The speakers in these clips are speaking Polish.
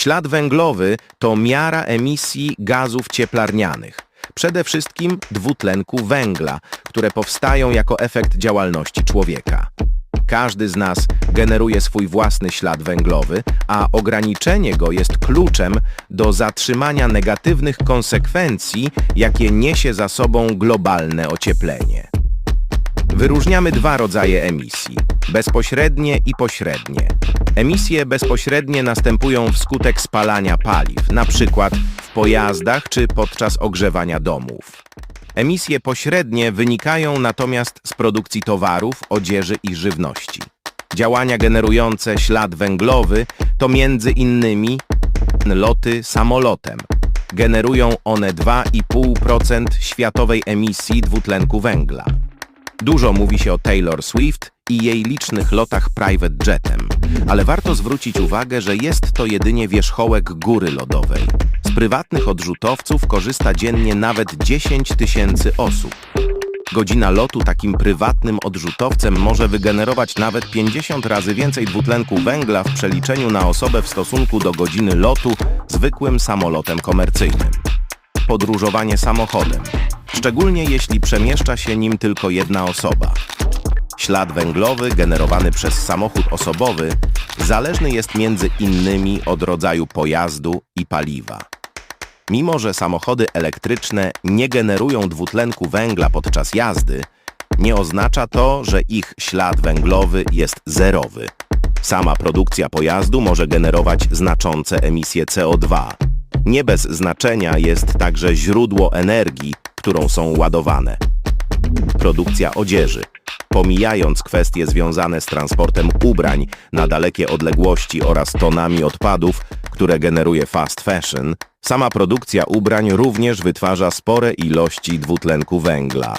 Ślad węglowy to miara emisji gazów cieplarnianych, przede wszystkim dwutlenku węgla, które powstają jako efekt działalności człowieka. Każdy z nas generuje swój własny ślad węglowy, a ograniczenie go jest kluczem do zatrzymania negatywnych konsekwencji, jakie niesie za sobą globalne ocieplenie. Wyróżniamy dwa rodzaje emisji: bezpośrednie i pośrednie. Emisje bezpośrednie następują wskutek spalania paliw, przykład w pojazdach czy podczas ogrzewania domów. Emisje pośrednie wynikają natomiast z produkcji towarów, odzieży i żywności. Działania generujące ślad węglowy to między innymi loty samolotem. Generują one 2,5% światowej emisji dwutlenku węgla. Dużo mówi się o Taylor Swift i jej licznych lotach private jetem, ale warto zwrócić uwagę, że jest to jedynie wierzchołek góry lodowej. Z prywatnych odrzutowców korzysta dziennie nawet 10 tysięcy osób. Godzina lotu takim prywatnym odrzutowcem może wygenerować nawet 50 razy więcej dwutlenku węgla w przeliczeniu na osobę w stosunku do godziny lotu zwykłym samolotem komercyjnym podróżowanie samochodem, szczególnie jeśli przemieszcza się nim tylko jedna osoba. Ślad węglowy generowany przez samochód osobowy zależny jest między innymi od rodzaju pojazdu i paliwa. Mimo, że samochody elektryczne nie generują dwutlenku węgla podczas jazdy, nie oznacza to, że ich ślad węglowy jest zerowy. Sama produkcja pojazdu może generować znaczące emisje CO2. Nie bez znaczenia jest także źródło energii, którą są ładowane. Produkcja odzieży. Pomijając kwestie związane z transportem ubrań na dalekie odległości oraz tonami odpadów, które generuje fast fashion, sama produkcja ubrań również wytwarza spore ilości dwutlenku węgla.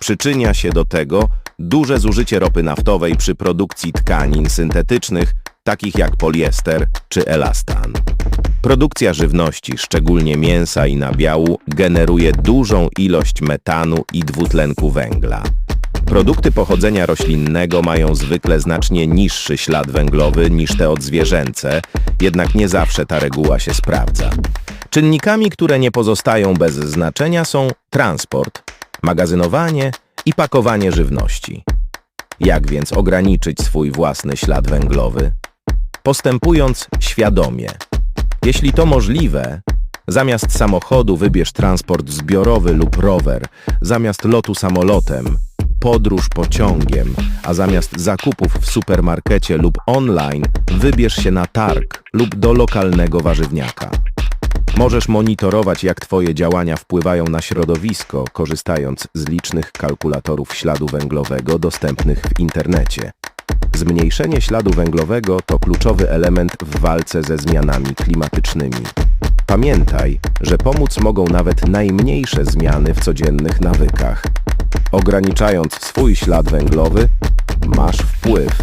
Przyczynia się do tego duże zużycie ropy naftowej przy produkcji tkanin syntetycznych, takich jak poliester czy elastan. Produkcja żywności, szczególnie mięsa i nabiału, generuje dużą ilość metanu i dwutlenku węgla. Produkty pochodzenia roślinnego mają zwykle znacznie niższy ślad węglowy niż te odzwierzęce, jednak nie zawsze ta reguła się sprawdza. Czynnikami, które nie pozostają bez znaczenia są transport, magazynowanie i pakowanie żywności. Jak więc ograniczyć swój własny ślad węglowy? Postępując świadomie. Jeśli to możliwe, zamiast samochodu wybierz transport zbiorowy lub rower, zamiast lotu samolotem, podróż pociągiem, a zamiast zakupów w supermarkecie lub online, wybierz się na targ lub do lokalnego warzywniaka. Możesz monitorować, jak Twoje działania wpływają na środowisko, korzystając z licznych kalkulatorów śladu węglowego dostępnych w internecie. Zmniejszenie śladu węglowego to kluczowy element w walce ze zmianami klimatycznymi. Pamiętaj, że pomóc mogą nawet najmniejsze zmiany w codziennych nawykach. Ograniczając swój ślad węglowy, masz wpływ